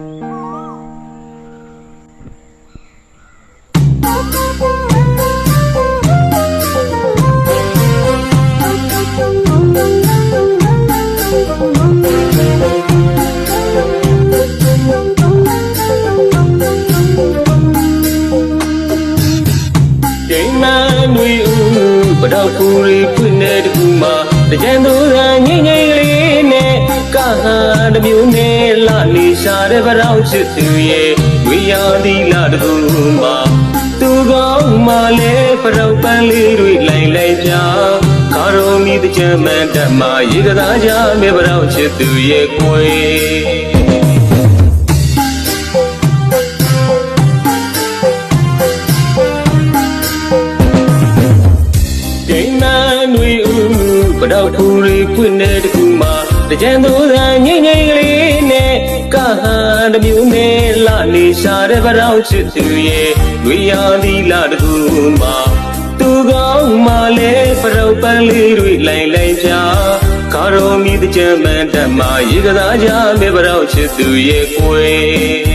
ဒိမန်နွေဦးပတော့ကူရီခွနဲ့တကူမှာတကြံသူ ရာငိမ့်ငိမ့်လေးနဲ့ကဟာတမျိုးနဲ့လာနေရှာတဲ့ပတော့ချစ်သူရဲ့ဝေရသည်လာတကူမှာသူကောင်းမှလဲပတော့ပန်းလေးတွေလိုက်လိုက်ပြခါတော်မီတကြံမန်တက်မှာရေကစားကြမဲ့ပတော့ချစ်သူရဲ့ကိုယ်ဒိမန်နွေဦးပတော့ထူရီခွနဲ့တကူမှာ တကြံသူသာငိမ့်ငိမ့်ကလေးနဲ့ကဟာတမျိုးနဲ့လာနေရှာတဲ့ပတော့ချစ်သူရဲ့ဝေရသည်လာတကူမှာသူကောင်းမှလဲပတော့ပန်းလေးတွေလိုက်လိုက်ပြခါတော်မီတကြံမန်တက်မှာရေကစားကြမဲ့ပတော့ချစ်သူရဲ့ကိုယ်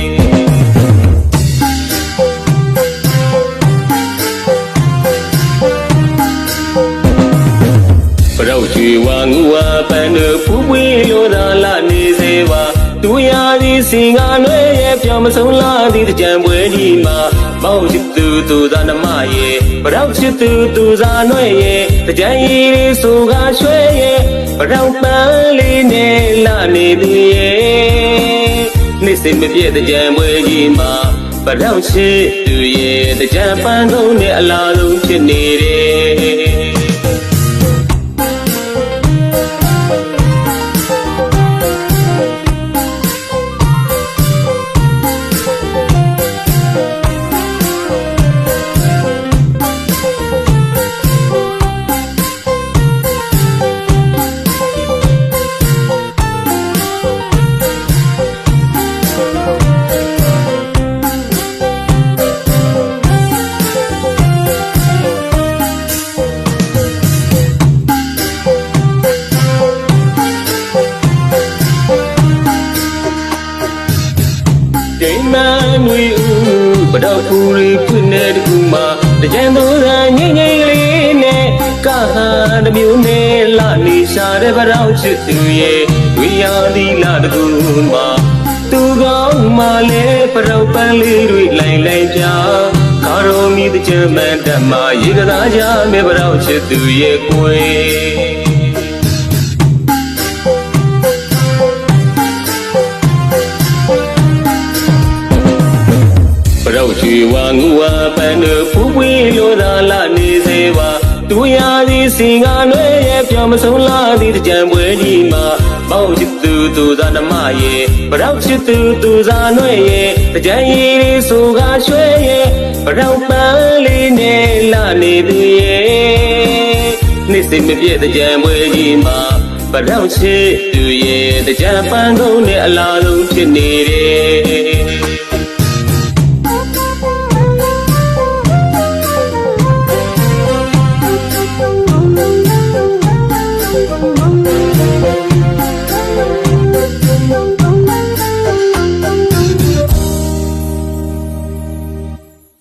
ရောက်ချွေဝါငူဝါပန်းတို့ဖူးပွေးလိုသာလာနေစေပါသူရာသည်စင်ကားလွဲရဲ့ပြောင်းမဆုံးလာသည့်တကြံပွဲကြီးမှာမောက်ချစ်သူသူသာနမရဲ့ပရောက်ချစ်သူသူသာနွဲ့ရဲ့တကြံရည်လေးဆိုကားရွှဲရဲ့ပရောက်ပန်းလေးနဲ့လာနေသည်ရဲ့နေ့စဉ်မပြည့်တကြံပွဲကြီးမှာပရောက်ချစ်သူရဲ့တကြံပန်းကုန်နဲ့အလားဆုံးဖြစ်နေတယ် န်နွေဦးပတော့ထူရီခွနဲ့တကူမှာတကြံသူသာငိမ့်ငိမ့်ကလေးနဲ့ကဟာတမျိုးနဲ့လာနေရှာတဲ့ပတော့ချစ်သူရဲ့ဝေရသည်လာတကူမှာသူကောင်းမှလဲပတော့ပန်းလေးတွေလိုက်လိုက်ပြခါတော်မီတကြံမန်တက်မှာရေကစားကြမဲ့ပတော့ချစ်သူရဲ့ကိုယ် ချွေဝါငူဝါပန်းတို့ဖူးပွေးလိုသာလာနေစေပါသူရာသည်စင်ကားလွဲရဲ့ပြောင်းမဆုံးလာသည့်တကြံပွဲကြီးမှာမောက်ချစ်သူသူသာနမရဲ့ပရောက်ချစ်သူသူသာနွဲ့ရဲ့တကြံရည်လေးဆိုကားရွှဲရဲ့ပရောက်ပန်းလေးနဲ့လာနေသည်ရဲ့နေ့စဉ်မပြည့်တကြံပွဲကြီးမှာပရောက်ချစ်သူရဲ့တကြံပန်းကုန်နဲ့အလားဆုံးဖြစ်နေတယ်